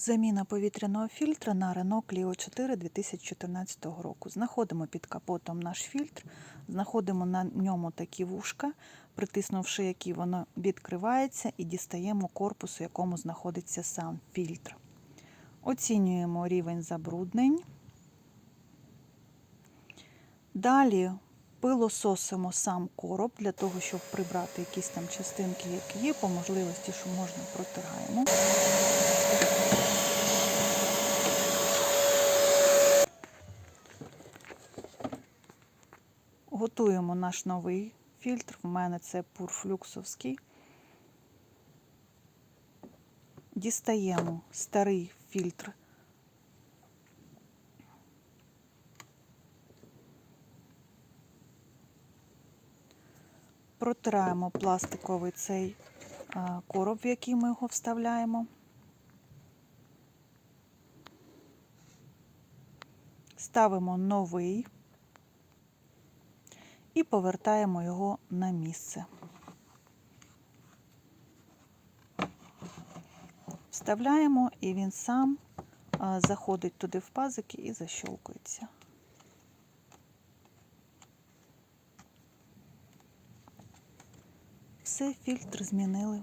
Заміна повітряного фільтра на Renault Clio 4 2014 року. Знаходимо під капотом наш фільтр, знаходимо на ньому такі вушка, притиснувши які воно відкривається, і дістаємо корпус, у якому знаходиться сам фільтр. Оцінюємо рівень забруднень. Далі пилососимо сам короб для того, щоб прибрати якісь там частинки, які є, по можливості, що можна протираємо. Готуємо наш новий фільтр. В мене це пурфлюксовський. Дістаємо старий фільтр. Протираємо пластиковий цей короб, в який ми його вставляємо. Ставимо новий і повертаємо його на місце. Вставляємо, і він сам заходить туди в пазики і защолкується. Все, фільтр змінили.